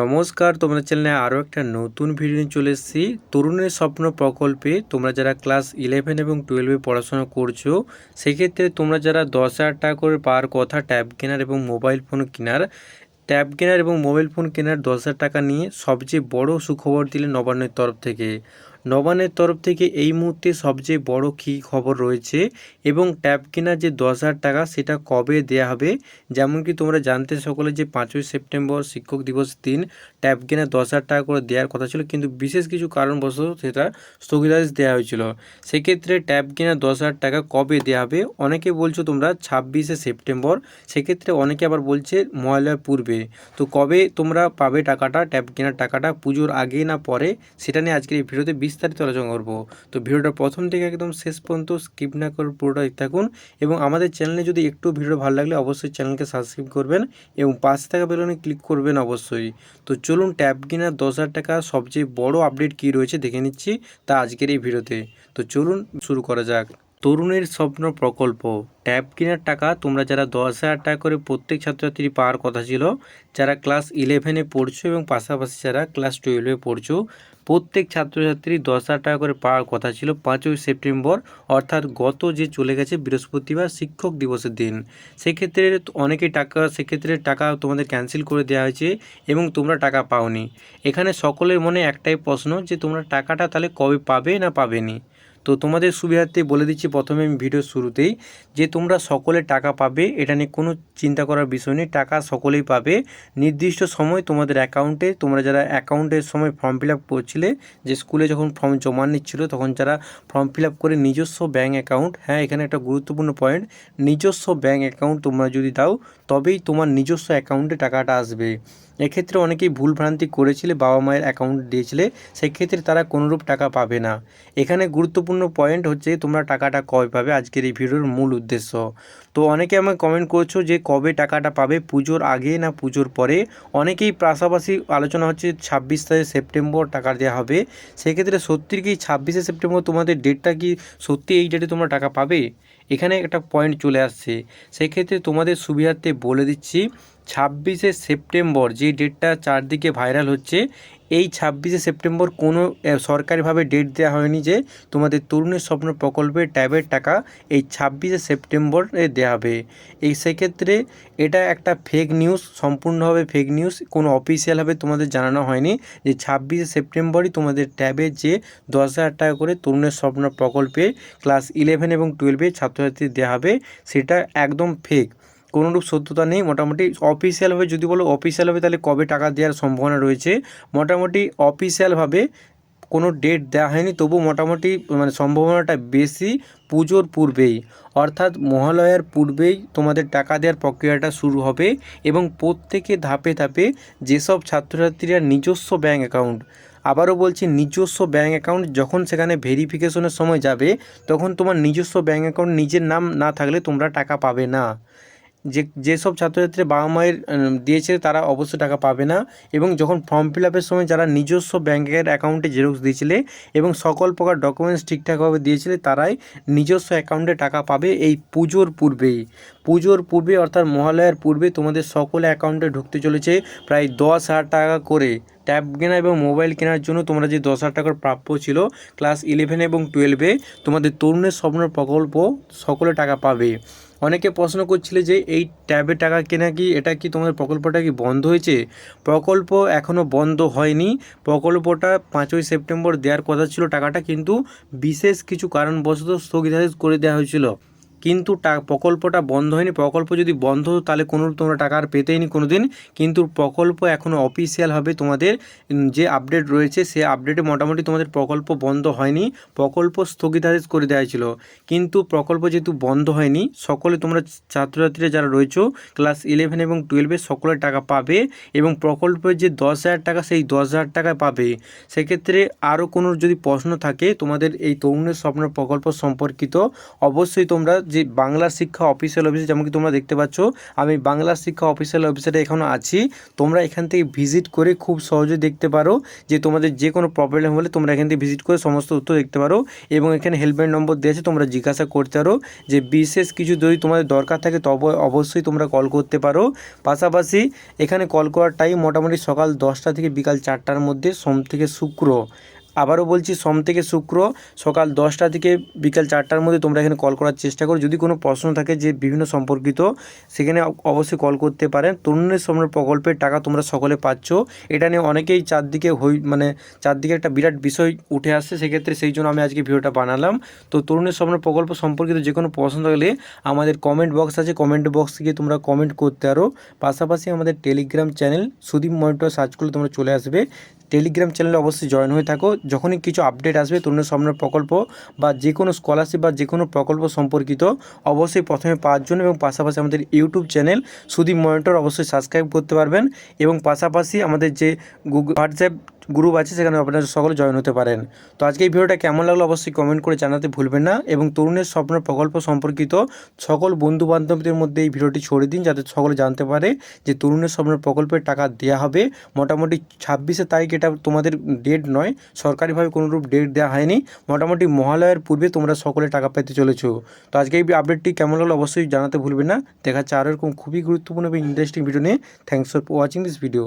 নমস্কার তোমাদের চ্যানেলে আরও একটা নতুন ভিডিও নিয়ে চলে এসেছি। তরুণের স্বপ্ন প্রকল্পে তোমরা যারা ক্লাস ইলেভেন এবং টুয়েলভে পড়াশোনা করছ, সেক্ষেত্রে তোমরা যারা দশ হাজার টাকা করে পাওয়ার কথা ট্যাব কেনার এবং মোবাইল ফোন কেনার ট্যাব কেনার এবং মোবাইল ফোন কেনার দশ হাজার টাকা নিয়ে সবচেয়ে বড় সুখবর দিলে নবান্নের তরফ থেকে। নবান্নের তরফ থেকে এই মুহূর্তে সবচেয়ে বড় কী খবর রয়েছে এবং ট্যাব কেনার যে দশ হাজার টাকা সেটা কবে দেয়া হবে? যেমন কি তোমরা জানতে সকলে যে পাঁচই সেপ্টেম্বর শিক্ষক দিবস দিন ট্যাব কেনার দশ হাজার টাকা করে দেওয়ার কথা ছিল, কিন্তু বিশেষ কিছু কারণবশত সেটা স্থগিতাদেশ দেওয়া হয়েছিল। সেক্ষেত্রে ট্যাব কেনার দশ হাজার টাকা কবে দেওয়া হবে? অনেকে বলছো তোমরা ছাব্বিশে সেপ্টেম্বর, সেক্ষেত্রে অনেকে আবার বলছে মহালয়ার পূর্বে। তো কবে তোমরা পাবে টাকাটা, ট্যাব কেনার টাকাটা, পুজোর আগে না পরে, সেটা নিয়ে আজকের এই ভিডিওতে বিস্তারিত আলোচনা করব। তো ভিডিওটা প্রথম থেকে একদম শেষ পর্যন্ত স্কিপ না করে পুরোটা দেখতে থাকুন এবং আমাদের চ্যানেলে যদি একটু ভিডিও ভালো লাগলে অবশ্যই চ্যানেলকে সাবস্ক্রাইব করবেন এবং পাশে থাকা বেলনে ক্লিক করবেন অবশ্যই। তো চলুন ট্যাব কেনার দশ হাজার টাকা সবচেয়ে বড় আপডেট কী রয়েছে দেখে নিচ্ছি তা আজকের এই ভিডিওতে। তো চলুন শুরু করা যাক। তরুণের স্বপ্ন প্রকল্প। ট্যাব কেনার টাকা তোমরা যারা দশ হাজার টাকা করে প্রত্যেক ছাত্রছাত্রী পাওয়ার কথা ছিল, যারা ক্লাস ইলেভেনে পড়ছো এবং পাশাপাশি যারা ক্লাস টুয়েলভে পড়ছো প্রত্যেক ছাত্রছাত্রী দশ হাজার টাকা করে পাওয়ার কথা ছিল পাঁচই সেপ্টেম্বর, অর্থাৎ গত যে চলে গেছে বৃহস্পতিবার শিক্ষক দিবসের দিন। সেক্ষেত্রে অনেকে টাকা, সেক্ষেত্রে টাকা তোমাদের ক্যান্সেল করে দেওয়া হয়েছে এবং তোমরা টাকা পাওনি। এখানে সকলের মনে একটাই প্রশ্ন যে তোমরা টাকাটা তাহলে কবে পাবে না পাবেনি তো তোমাদের সুবিধার্থে বলে দিচ্ছি, প্রথমে আমি ভিডিওর শুরুতেই যে তোমরা সকলে টাকা পাবে, এটা নিয়ে কোনো চিন্তা করার বিষয় নেই। টাকা সকলেই পাবে। নির্দিষ্ট সময় তোমাদের অ্যাকাউন্টে তোমরা যারা অ্যাকাউন্টের সময় ফর্ম ফিল আপ করছিলে, যে স্কুলে যখন ফর্ম জমা নিচ্ছিল, তখন যারা ফর্ম ফিল আপ করে নিজস্ব ব্যাঙ্ক অ্যাকাউন্ট হ্যাঁ এখানে একটা গুরুত্বপূর্ণ পয়েন্ট নিজস্ব ব্যাঙ্ক অ্যাকাউন্ট তোমরা যদি দাও তবেই তোমার নিজস্ব অ্যাকাউন্টে টাকাটা আসবে। এক্ষেত্রে অনেকেই ভুলভ্রান্তি করেছিলে, বাবা মায়ের অ্যাকাউন্ট দিয়েছিলে, সেক্ষেত্রে তারা কোনোরূপ টাকা পাবে না। এখানে গুরুত্বপূর্ণ পয়েন্ট হচ্ছে তোমরা টাকাটা কবে পাবে, আজকের এই ভিডিওর মূল উদ্দেশ্য। তো অনেকে আমাকে কমেন্ট করছ যে কবে টাকাটা পাবে, পুজোর আগে না পুজোর পরে? অনেকেই পাশাপাশি আলোচনা হচ্ছে ছাব্বিশ তারিখ সেপ্টেম্বর টাকা দেওয়া হবে। সেক্ষেত্রে সত্যি কি ছাব্বিশে সেপ্টেম্বর তোমাদের ডেটটা কি সত্যি এই ডেটে তোমরা টাকা পাবে? এখানে একটা পয়েন্ট চলে আসছে। সেক্ষেত্রে তোমাদের সুবিধার্থে বলে দিচ্ছি ছাব্বিশে সেপ্টেম্বর, যে ডেটটা চারদিকে ভাইরাল হচ্ছে, এই ছাব্বিশে সেপ্টেম্বর কোনো সরকারিভাবে ডেট দেওয়া হয়নি যে তোমাদের তরুণের স্বপ্ন প্রকল্পের ট্যাবের টাকা এই ছাব্বিশে সেপ্টেম্বরে দেওয়া হবে। এই সেক্ষেত্রে এটা একটা ফেক নিউজ সম্পূর্ণভাবে ফেক নিউজ কোনো অফিসিয়ালভাবে তোমাদের জানানো হয়নি যে ছাব্বিশে সেপ্টেম্বরই তোমাদের ট্যাবে যে দশ হাজার টাকা করে তরুণের স্বপ্ন প্রকল্পে ক্লাস ইলেভেন এবং টুয়েলভে ছাত্রছাত্রী দেওয়া হবে, সেটা একদম ফেক কোনোরূপ সত্যতা নেই। মোটামুটি অফিসিয়ালভাবে যদি বলো অফিসিয়ালভাবে তাহলে কবে টাকা দেওয়ার সম্ভাবনা রয়েছে? মোটামুটি অফিসিয়ালভাবে কোনো ডেট দেওয়া হয়নি। তবু মোটামুটি মানে সম্ভাবনাটা বেশি পুজোর পূর্বেই। অর্থাৎ মহালয়ার পূর্বেই তোমাদের টাকা দেওয়ার প্রক্রিয়াটা শুরু হবে এবং প্রত্যেকে ধাপে ধাপে যেসব ছাত্রছাত্রীরা নিজস্ব ব্যাঙ্ক অ্যাকাউন্ট আবারও বলছি নিজস্ব ব্যাঙ্ক অ্যাকাউন্ট যখন সেখানে ভেরিফিকেশনের সময় যাবে, তখন তোমার নিজস্ব ব্যাঙ্ক অ্যাকাউন্ট নিজের নাম না থাকলে তোমরা টাকা পাবে না। যে যেসব ছাত্রছাত্রী বাবা মায়ের দিয়েছে তারা অবশ্যই টাকা পাবে না। এবং যখন ফর্ম ফিল আপের সময় যারা নিজস্ব ব্যাংকের অ্যাকাউন্টে জেরক্স দিয়েছিলে এবং সকল প্রকার ডকুমেন্টস ঠিকঠাকভাবে দিয়েছিলে, তারাই নিজস্ব অ্যাকাউন্টে টাকা পাবে এই পুজোর পূর্বেই পুজোর পূর্বে অর্থাৎ মহালয়ার পূর্বে তোমাদের সকল অ্যাকাউন্টে ঢুকতে চলেছে প্রায় দশ হাজার টাকা করে। ট্যাব কেনা এবং মোবাইল কেনার জন্য তোমরা যে দশ হাজার টাকার প্রাপ্য ছিল ক্লাস ইলেভেন এবং টুয়েলভে তোমাদের তরুণের স্বপ্ন প্রকল্প সকলে টাকা পাবে। অনেকে প্রশ্ন করছিলে যে এই ট্যাবে টাকা কেনা কি, এটা কি তোমাদের প্রকল্পটা কি বন্ধ হয়েছে? প্রকল্প এখনও বন্ধ হয়নি। প্রকল্পটা পাঁচই সেপ্টেম্বর দেওয়ার কথা ছিল, টাকাটা কিন্তু বিশেষ কিছু কারণবশত স্থগিতাদেশ করে দেওয়া হয়েছিল। কিন্তু প্রকল্পটা বন্ধ হয়নি। প্রকল্প যদি বন্ধ হতো, তাহলে কোনো, তোমরা টাকা আর পেতেই নি কোনো দিন কিন্তু প্রকল্প এখনও অফিসিয়ালভাবে তোমাদের যে আপডেট রয়েছে, সে আপডেটে মোটামুটি তোমাদের প্রকল্প বন্ধ হয়নি। প্রকল্প স্থগিতাদেশ করে দেওয়া হয়েছিল। কিন্তু প্রকল্প যেহেতু বন্ধ হয়নি, সকলে তোমরা ছাত্রছাত্রীরা যারা রয়েছো ক্লাস ইলেভেন এবং টুয়েলভে সকলে টাকা পাবে এবং প্রকল্পের যে দশ হাজার টাকা, সেই দশ হাজার টাকা পাবে। সেক্ষেত্রে আরও কোনো যদি প্রশ্ন থাকে, তোমাদের এই তরুণের স্বপ্ন প্রকল্প সম্পর্কিত, অবশ্যই তোমরা যে বাংলা শিক্ষা অফিসিয়াল অফিসে যেমন কি তোমরা দেখতে পাচ্ছ, আমি বাংলা শিক্ষা অফিসিয়াল অফিসে এখনও আছি। তোমরা এখান থেকে ভিজিট করে খুব সহজে দেখতে পারো যে তোমাদের যে কোনো প্রবলেম হলে তোমরা এখান থেকে ভিজিট করে সমস্ত উত্তর দেখতে পারো এবং এখানে হেল্পলাইন নম্বর দিয়েছে তোমরা জিজ্ঞাসা করতে পারো যে বিশেষ কিছু যদি তোমাদের দরকার থাকে তবে অবশ্যই তোমরা কল করতে পারো। পাশাপাশি এখানে কল করার টাইম মোটামুটি সকাল দশটা থেকে বিকাল চারটার মধ্যে সোম থেকে শুক্র। আবারও বলছি, সোম থেকে শুক্র সকাল দশটা থেকে বিকাল চারটার মধ্যে তোমরা এখানে কল করার চেষ্টা করো। যদি কোনো প্রশ্ন থাকে যে বিভিন্ন সম্পর্কিত, সেখানে অবশ্যই কল করতে পারেন। তরুণের সময় প্রকল্পের টাকা তোমরা সকলে পাচ্ছ। এটা নিয়ে অনেকেই চারদিকে হই মানে চারদিকে একটা বিরাট বিষয় উঠে আসছে, সেক্ষেত্রে সেই জন্য আমি আজকে ভিডিওটা বানালাম। তো তরুণের স্বপ্ন প্রকল্প সম্পর্কিত যে কোনো প্রশ্ন থাকলে আমাদের কমেন্ট বক্স আছে। কমেন্ট বক্স গিয়ে তোমরা কমেন্ট করতে পারো। পাশাপাশি আমাদের Telegram channel Sudip monitor search করলে তোমরা চলে আসবে। টেলিগ্রাম চ্যানেলে অবশ্যই জয়েন হয়ে থাকো। যখনই কিছু আপডেট আসবে তরুণের স্বপ্ন প্রকল্প বা যে কোনো স্কলারশিপ বা যে কোনো প্রকল্প সম্পর্কিত অবশ্যই প্রথমে পাওয়ার জন্য এবং পাশাপাশি আমাদের ইউটিউব চ্যানেল সুদীপ মনিটর অবশ্যই সাবস্ক্রাইব করতে পারবেন। এবং পাশাপাশি আমাদের যে গুগল হোয়াটসঅ্যাপ গ্রুপ আছে সেখানে আপনারা সকলে জয়েন হতে পারেন। তো আজকে এই ভিডিওটা কেমন লাগল অবশ্যই কমেন্ট করে জানাতে ভুলবেন না এবং তরুণের স্বপ্ন প্রকল্প সম্পর্কিত সকল বন্ধু বান্ধবদের মধ্যে এই ভিডিওটি ছড়িয়ে দিন যাতে সকলে জানতে পারে যে তরুণের স্বপ্ন প্রকল্পের টাকা দেওয়া হবে। মোটামুটি ছাব্বিশে তারিখ এটা তোমাদের ডেট নয়, সরকারিভাবে কোনোরূপ ডেট দেওয়া হয়নি। মোটামুটি মহালয়ার পূর্বে তোমরা সকলে টাকা পেতে চলেছো। তো আজকে এই আপডেটটি কেমন লাগল অবশ্যই জানাতে ভুলবেন না। দেখা যাচ্ছে আরও এরকম খুবই গুরুত্বপূর্ণ এবং ইন্টারেস্টিং ভিডিও নিয়ে। Thanks for watching this video